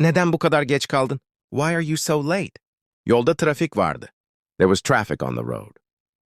Neden bu kadar geç kaldın? Why are you so late? Yolda trafik vardı. There was traffic on the road.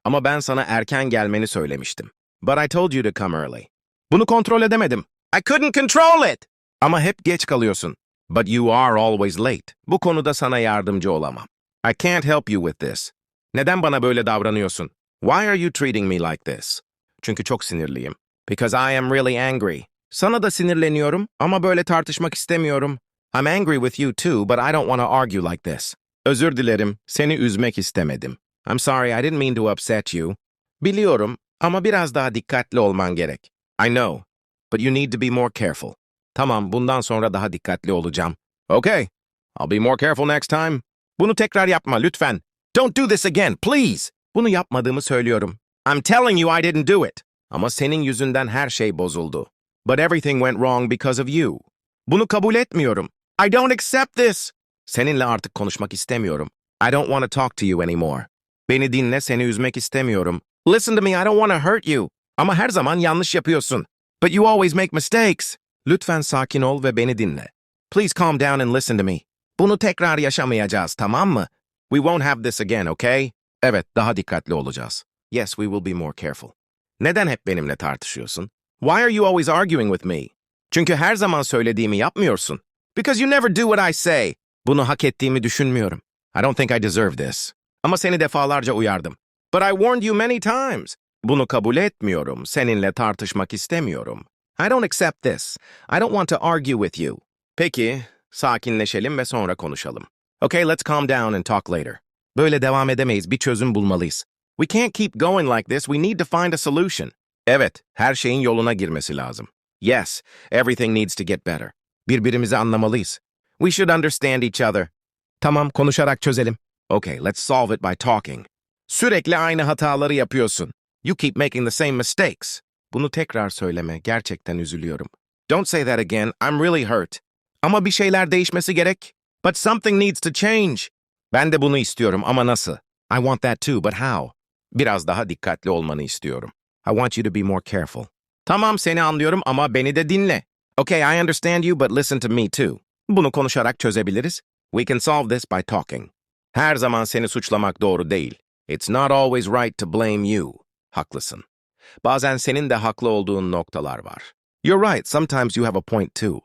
Ama ben sana erken gelmeni söylemiştim. But I told you to come early. Bunu kontrol edemedim. I couldn't control it. Ama hep geç kalıyorsun. But you are always late. Bu konuda sana yardımcı olamam. I can't help you with this. Neden bana böyle davranıyorsun? Why are you treating me like this? Çünkü çok sinirliyim. Because I am really angry. Sana da sinirleniyorum ama böyle tartışmak istemiyorum. I'm angry with you too, but I don't want to argue like this. Özür dilerim, seni üzmek istemedim. I'm sorry, I didn't mean to upset you. Biliyorum ama biraz daha dikkatli olman gerek. I know, but you need to be more careful. Tamam, bundan sonra daha dikkatli olacağım. Okay, I'll be more careful next time. Bunu tekrar yapma lütfen. Don't do this again, please. Bunu yapmadığımı söylüyorum. I'm telling you I didn't do it. Ama senin yüzünden her şey bozuldu. But everything went wrong because of you. Bunu kabul etmiyorum. I don't accept this. Seninle artık konuşmak istemiyorum. I don't want to talk to you anymore. Beni dinle, seni üzmek istemiyorum. Listen to me, I don't want to hurt you. Ama her zaman yanlış yapıyorsun. But you always make mistakes. Lütfen sakin ol ve beni dinle. Please calm down and listen to me. Bunu tekrar yaşamayacağız, tamam mı? We won't have this again, okay? Evet, daha dikkatli olacağız. Yes, we will be more careful. Neden hep benimle tartışıyorsun? Why are you always arguing with me? Çünkü her zaman söylediğimi yapmıyorsun. Because you never do what I say. Bunu hak ettiğimi düşünmüyorum. I don't think I deserve this. Ama seni defalarca uyardım. But I warned you many times. Bunu kabul etmiyorum. Seninle tartışmak istemiyorum. I don't accept this. I don't want to argue with you. Peki, sakinleşelim ve sonra konuşalım. Okay, let's calm down and talk later. Böyle devam edemeyiz. Bir çözüm bulmalıyız. We can't keep going like this. We need to find a solution. Evet, her şeyin yoluna girmesi lazım. Yes, everything needs to get better. Birbirimizi anlamalıyız. We should understand each other. Tamam, konuşarak çözelim. Okay, let's solve it by talking. Sürekli aynı hataları yapıyorsun. You keep making the same mistakes. Bunu tekrar söyleme, gerçekten üzülüyorum. Don't say that again, I'm really hurt. Ama bir şeyler değişmesi gerek. But something needs to change. Ben de bunu istiyorum ama nasıl? I want that too, but how? Biraz daha dikkatli olmanı istiyorum. I want you to be more careful. Tamam seni anlıyorum ama beni de dinle. Okay, I understand you but listen to me too. Bunu konuşarak çözebiliriz. We can solve this by talking. Her zaman seni suçlamak doğru değil. It's not always right to blame you. Haklısın. Bazen senin de haklı olduğun noktalar var. You're right, sometimes you have a point too.